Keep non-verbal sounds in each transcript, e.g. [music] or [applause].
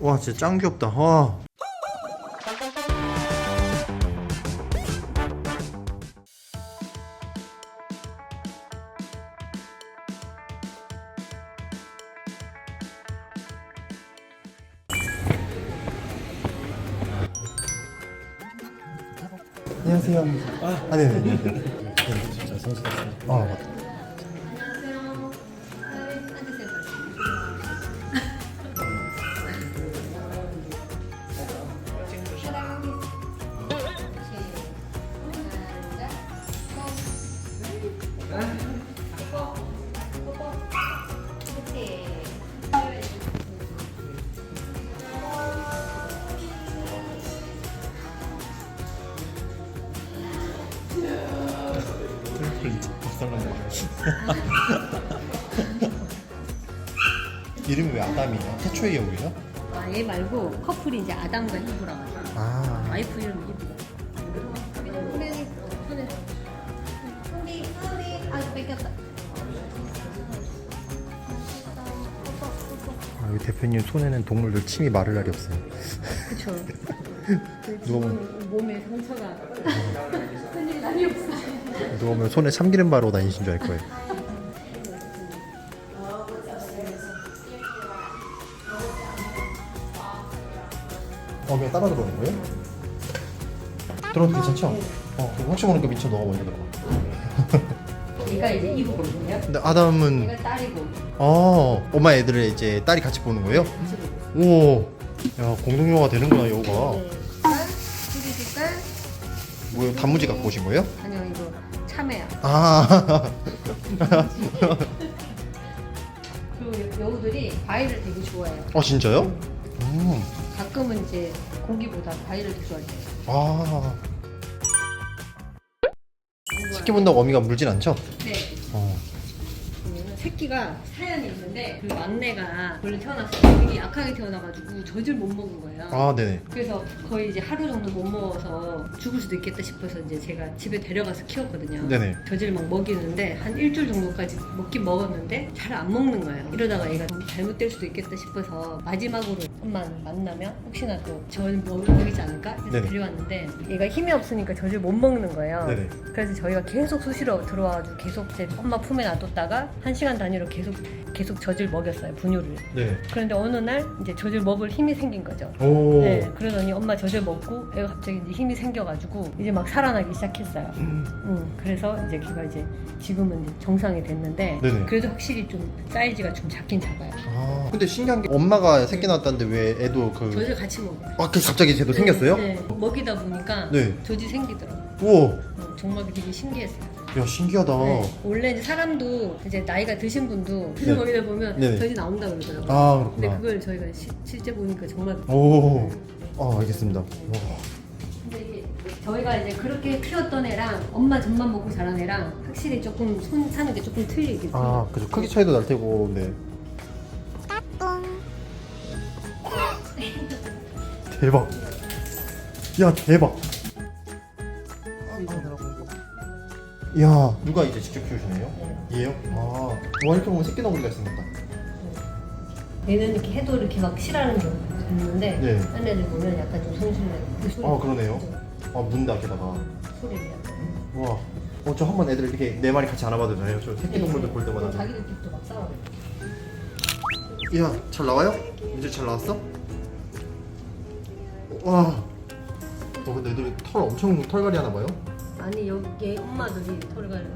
와 진짜 짱 귀엽다 와 안녕하세요. 아, 네네. 네, 네. 진짜 선수였어요. 아, 맞다. [laughs] 이름이 왜 아담이에요? 태초의 여우예요? 아, 얘 말고 커플이 이제 아담과 이브라고. 아, 와이프 이름 이브라. 손에 손에 손이 손이 아 여기 대표님 손에는 동물들 침이 마를 날이 없어요. 그쵸. [laughs] 누워 몸에 상처가 [laughs] 큰일 날이 없어. 누우면 손에 참기름 바르고 다니신 줄 알 거예요. 어, 그냥 따라 들어오는 거예요? 들어도 괜찮죠? 어, 그럼 혹시 모르니까 민초 너가 먼저 들어가. [laughs] 얘가 이제 이브거든요. 근데 아담은 얘가 딸이고 어, 엄마 애들을 이제 딸이 같이 보는 거예요? 오, 야 공동 영화 되는구나 여우가. 네. 딸, 둘이 색깔. 뭐요? 단무지 갖고 오신 거예요? 아니요 이거 참외야. 아, [laughs] 그리고 여우들이 과일을 되게 좋아해요. 어 진짜요? 음, 가끔은 이제 고기보다 과일을 더 좋아해요. 아. 새끼 본다고 어미가 물진 않죠? 네. 어. 새끼가 사연이 있는데 그 막내가 원래 태어났을 때 되게 약하게 태어나가지고 젖을 못 먹은 거예요. 아, 네네. 그래서 거의 이제 하루 정도 못 먹어서 죽을 수도 있겠다 싶어서 이제 제가 집에 데려가서 키웠거든요. 네네. 젖을 막 먹이는데 한 일주일 정도까지 먹긴 먹었는데 잘 안 먹는 거예요. 이러다가 얘가 좀 잘못될 수도 있겠다 싶어서 마지막으로 엄마 만나면 혹시나 또젖 먹이지 않을까 해서 네네. 데려왔는데 얘가 힘이 없으니까 젖을 못 먹는 거예요. 네네. 그래서 저희가 계속 수시로 들어와가지고 계속 이제 엄마 품에 놔뒀다가 한 시간 단위로 계속 계속 젖을 먹였어요 분유를. 네. 그런데 어느 날 이제 젖을 먹을 힘이 생긴 거죠. 오. 네, 그러더니 엄마 젖을 먹고 애가 갑자기 이제 힘이 생겨가지고 이제 막 살아나기 시작했어요. 음, 음, 그래서 이제 걔가 이제 지금은 이제 정상이 됐는데 네네. 그래도 확실히 좀 사이즈가 좀 작긴 작아요. 아. 근데 신기한 게 엄마가 새끼 낳았다는데 왜 애도 그. 젖을 같이 먹어요. 아, 그 갑자기 쟤도 생겼어요? 네, 먹이다 보니까 네. 젖이 생기더라고요. 우와. 음, 정말 되게 신기했어요. 야, 신기하다. 네, 원래 이제 사람도 이제 나이가 드신 분도 네. [laughs] 먹이다 보면 네네. 젖이 나온다 그러더라고요. 아, 근데 그렇구나. 그걸 저희가 시- 실제 보니까 정말 오. 아, 알겠습니다. 와. 근데 이게 저희가 이제 그렇게 키웠던 애랑 엄마 젖만 먹고 자란 애랑 확실히 조금 손 사는 게 조금 틀리겠지. 아, 그죠. 크기 차이도 날 테고, 네. 대박. 야, 대박. 야, 누가 이제 직접 키우시네요? 얘요? 아, 와, 이렇게 보면 새끼 너구리가 생겼다. 얘는 이렇게 해도 이렇게 막 싫어하는 경우가 있는데 네. 딴 애들 보면 약간 좀 성실해. 그 소리. 아, 그러네요. 아, 문다, 게다가. 소리를 약간. 와. 어, 저 한 번 애들 이렇게 네 마리 같이 안아봐도 되나요? 저 새끼 동물들 볼 때마다. 자기들끼리도 막 싸워. 야, 잘 나와요? 이제 잘 나왔어? 와. 어, 근데 애들이 털 엄청 털갈이 하나 봐요? 아니 여기 엄마들이 털을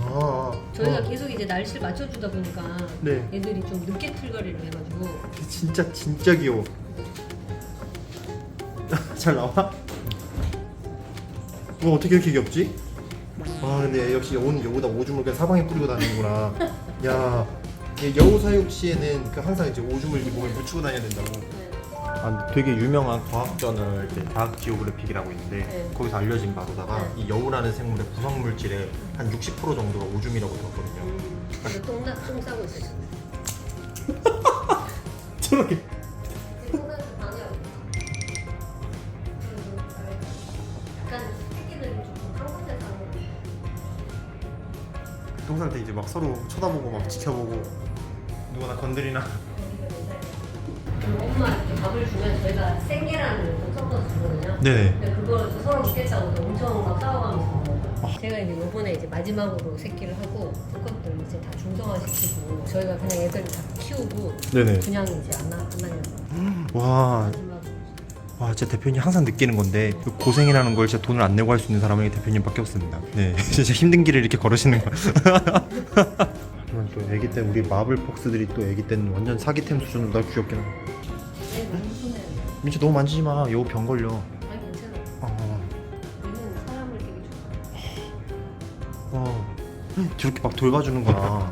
아. 아. 저희가 와. 계속 이제 날씨를 맞춰주다 보니까 네. 애들이 좀 늦게 털갈이를 해가지고 진짜 진짜 귀여워. [laughs] 잘 나와? 어 어떻게 이렇게 귀엽지? 아 근데 역시 여우는 여우다 오줌을 그냥 사방에 뿌리고 다니는구나. [laughs] 야, 이 여우 사육 시에는 그 항상 이제 오줌을 이 몸에 묻히고 다녀야 된다고. 아, 되게 유명한 과학저널 이제 과학 지오그래픽이라고 있는데 네. 거기서 알려진 바로다가 네. 이 여우라는 생물의 구성 물질의 한 60% 정도가 오줌이라고 들었거든요. 그래서 똥나 똥 싸고 있어요. [laughs] 저렇게 똥나서 방해하고. 약간 새끼들이 조금 한 군데 사는 경사할 때 이제 막 서로 쳐다보고 막 지켜보고 누가 나 건드리나 엄마한테 밥을 주면 저희가 생계란을 좀 섞어서 주거든요. 근데 그걸 또 서로 먹겠다고 또 엄청 막 싸워가면서 먹어요. 제가 이제 요번에 이제 마지막으로 새끼를 하고 수컷들 이제 다 중성화시키고 저희가 그냥 애들 다 키우고 네네. 그냥 이제 안, 하, 안 하려고. 와, 마지막으로 와 진짜 대표님 항상 느끼는 건데 그 고생이라는 걸 진짜 돈을 안 내고 할 수 있는 사람은 대표님밖에 없습니다. 네. [laughs] 진짜 힘든 길을 이렇게 걸으시는 거 [laughs] 또 애기 때 우리 마블 폭스들이 또 애기 때는 완전 사기템 수준으로 날 귀엽게 나 네, 너무 손해. 민지 너무 만지지 마. 여우 병 걸려. 아니 괜찮아. 어, 얘는 사람을 되게 좋아해. 어. 저렇게 막 돌봐주는구나.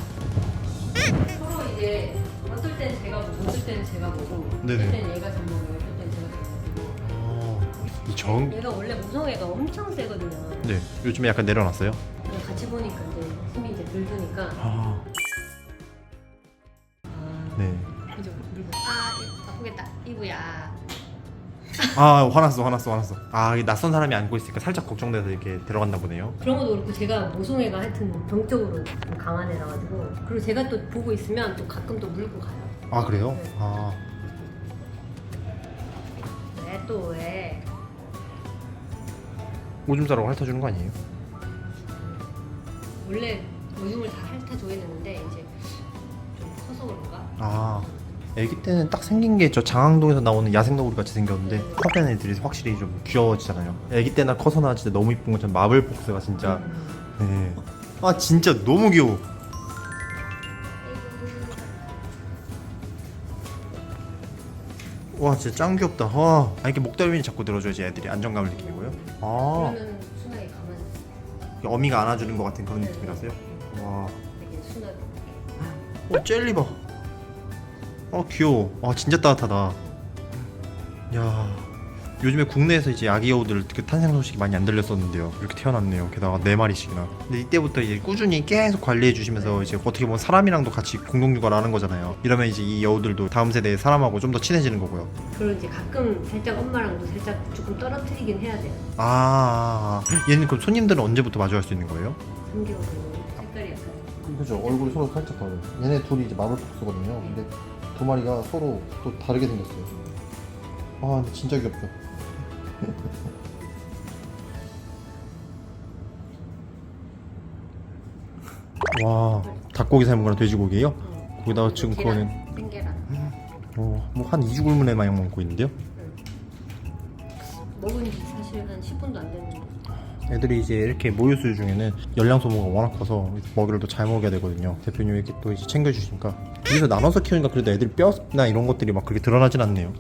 서로 이제 어떨 땐 제가 보고 어떨 때는 제가 보고 네네. 어떨 땐 얘가 전문이고 어떨 땐 제가 전문이고 어, 이 정... 얘가 원래 무성애가 엄청 세거든요. 네. 요즘에 약간 내려놨어요? 근데 같이 보니까 이제 힘이 이제 덜 드니까. 아, 아 네. 그죠 물고 아 이- 아프겠다 이구야 아 화났어 화났어 화났어 아 이게 낯선 사람이 안고 있으니까 살짝 걱정돼서 이렇게 들어갔나 보네요 그런 것도 그렇고 제가 모성애가 하여튼 병적으로 좀 강한 애라 가지고 그리고 제가 또 보고 있으면 또 가끔 또 물고 가요 아 그래요? 네. 아왜 또 왜? 오줌 싸라고 핥아주는 거 아니에요? 원래 오줌을 다 핥아줘야 되는데 이제 좀 커서 그런가? 아 애기 때는 딱 생긴 게 저 장항동에서 나오는 야생너구리 같이 생겼는데 네. 커된 애들이 확실히 좀 귀여워지잖아요 애기 때나 커서나 진짜 너무 이쁜 것처럼 마블 복스가 진짜 음. 네. 아 진짜 너무 귀여워 와 진짜 짱 귀엽다 와 아, 이렇게 목덜미 자꾸 들어줘야지 애들이 안정감을 느끼고요 아 그러면 순하게 가만히 어미가 안아주는 것 같은 그런 느낌이라서요 와 되게 순하게 어, 젤리 봐. 어, 귀여워. 아, 진짜 따뜻하다. 야, 요즘에 국내에서 이제 아기 여우들 그 탄생 소식이 많이 안 들렸었는데요. 이렇게 태어났네요. 게다가 네 마리씩이나. 근데 이때부터 이제 꾸준히 계속 관리해 주시면서 이제 어떻게 보면 사람이랑도 같이 공동 육아를 하는 거잖아요. 이러면 이제 이 여우들도 다음 세대의 사람하고 좀 더 친해지는 거고요. 그리고 이제 가끔 살짝 엄마랑도 살짝 조금 떨어뜨리긴 해야 돼요 아, 얘는 그럼 손님들은 언제부터 마주할 수 있는 거예요? 3개월 색깔이 약간 그죠. 얼굴이 서로 살짝 다르요 얘네 둘이 이제 마블 폭스거든요. 근데 두 마리가 서로 또 다르게 생겼어요. 아, 근데 진짜 귀엽다. [laughs] 와, 닭고기 삶은 거랑 돼지고기예요? 어, 거기다가 지금 그거는 생계란 어, 뭐한 2주 굶은 애 마냥 먹고 있는데요? 먹은 지 사실 한 10분도 안 됐는데 애들이 이제 이렇게 모유수유 중에는 열량 소모가 워낙 커서 먹이를 더 잘 먹여야 되거든요. 대표님이 이렇게 또 이제 챙겨주시니까 둘이서 나눠서 키우니까 그래도 애들 뼈나 이런 것들이 막 그렇게 드러나진 않네요.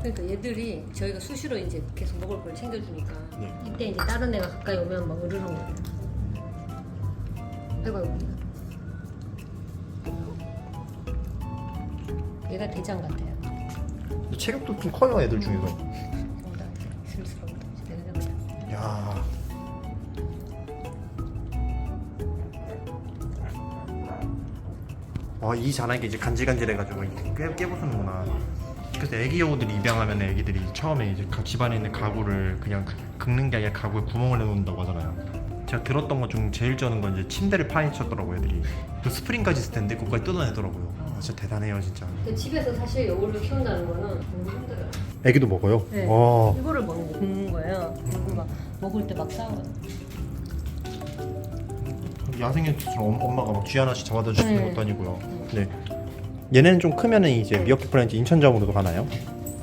그러니까 얘들이 저희가 수시로 이제 계속 먹을 걸 챙겨주니까 네. 이때 이제 다른 애가 가까이 오면 막 으르렁 거려요 아이고 아이고 얘가 대장 같아요 체격도 좀 커요 애들 중에서. 뭔가 슬슬 내가 잡자 야. 와, 이 자라니까 이제 간질간질해가지고 깨, 깨부수는구나. 그래서 애기 여우들이 입양하면 애기들이 처음에 이제 가- 집안에 있는 가구를 그냥 그- 긁는 게 아니라 가구에 구멍을 내놓는다고 하잖아요. 제가 들었던 것 중 제일 쩌는 건 이제 침대를 파헤쳤더라고 애들이. 그 스프링까지 있을 텐데 그거까지 뜯어내더라고요. 아, 진짜 대단해요 진짜. 근데 집에서 사실 여우를 키운다는 거는 너무 힘들어요 애기도 먹어요? 네. 와. 이거를 먹는 먹는 거예요 그리고 막 먹을 때 막 싸워요 야생연처럼 엄마가 막 쥐 하나씩 잡아다 주시는 네. 것도 아니고요. 네. 얘네는 좀 크면은 이제 미어캣 프렌즈 인천점으로도 가나요?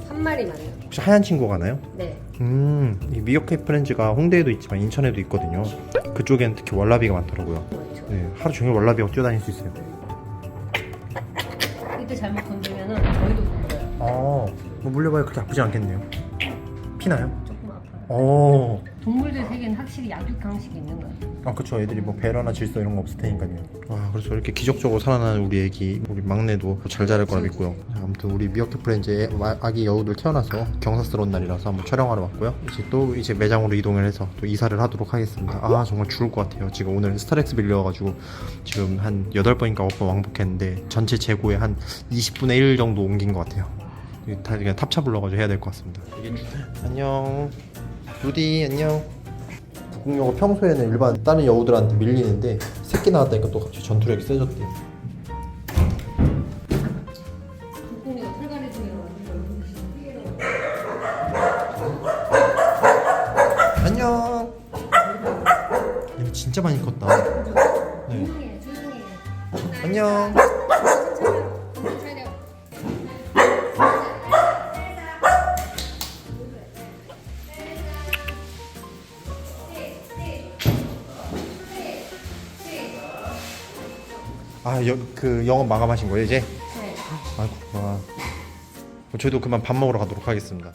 한 마리만 해요 혹시 하얀 친구 가나요? 네 음, 이 미어캣 프렌즈가 홍대에도 있지만 인천에도 있거든요. 그쪽엔 특히 월라비가 많더라고요. 그렇죠. 네, 하루 종일 월라비가 뛰어다닐 수 있어요. 이때 잘못 건들면은 저희도 물려요 아, 뭐 물려봐야 그렇게 아프지 않겠네요. 피나요? 아파요 어. 동물들 세계는 확실히 약육 강식이 있는 거예요 아 그쵸. 애들이 뭐 배려나 질서 이런 거 없을 테니까요. 와 그래서 이렇게 기적적으로 살아나는 우리 애기 우리 막내도 잘 자랄 거라 믿고요. 자, 아무튼 우리 미어캣 프렌즈의 아- 아기 여우들 태어나서 경사스러운 날이라서 한번 촬영하러 왔고요. 이제 또 이제 매장으로 이동을 해서 또 이사를 하도록 하겠습니다. 아 정말 죽을 것 같아요. 지금 오늘 스타렉스 빌려가지고 지금 한 8번인가 9번 왕복했는데 전체 재고에 한 20분의 1 정도 옮긴 것 같아요. 이게 다 그냥 탑차 불러가지고 해야 될 것 같습니다. 안녕 루디 안녕 북극여우 평소에는 일반 다른 여우들한테 밀리는데 새끼 나왔다니까 또 갑자기 전투력이 세졌대. 털갈이 안녕. 얘 진짜 많이 컸다. 네. 조용히 해 조용히 해 안녕. 아, 여, 그 영업 마감하신 거예요 이제? 네. 아이고, 아. 저희도 그만 밥 먹으러 가도록 하겠습니다.